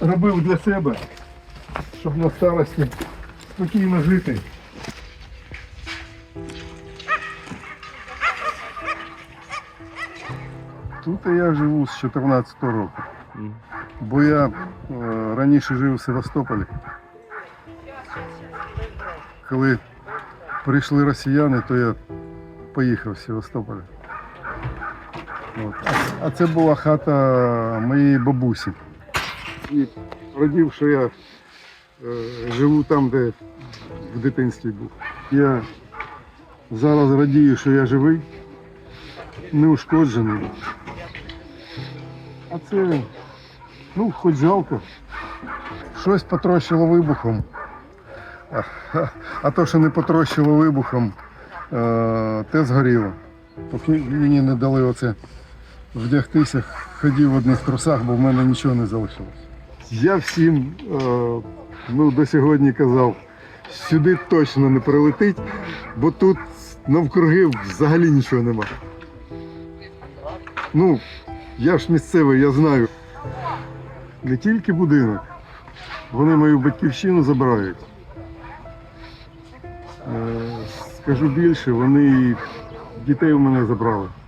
робив для себе, щоб на старості спокійно жити. Тут я живу з 14 року. Бо я е, раніше жив у Севастополі. Коли прийшли росіяни, то я поїхав з Севастополя. От. А, це була хата моєї бабусі. І радів, що я е, живу там, де в дитинстві був. Я зараз радію, що я живий, неушкоджений. А це, ну, хоч жалко. Щось потрощило вибухом. А, то, що не потрощило вибухом, е, те згоріло. Поки мені не дали оце вдягтися, ходив в одних трусах, бо в мене нічого не залишилось. Я всім е, ну, до сьогодні казав, сюди точно не прилетить, бо тут навкруги взагалі нічого нема. Ну, я ж місцевий, я знаю. Не тільки будинок, вони мою батьківщину забирають. Е, Скажу більше, вони дітей у мене забрали.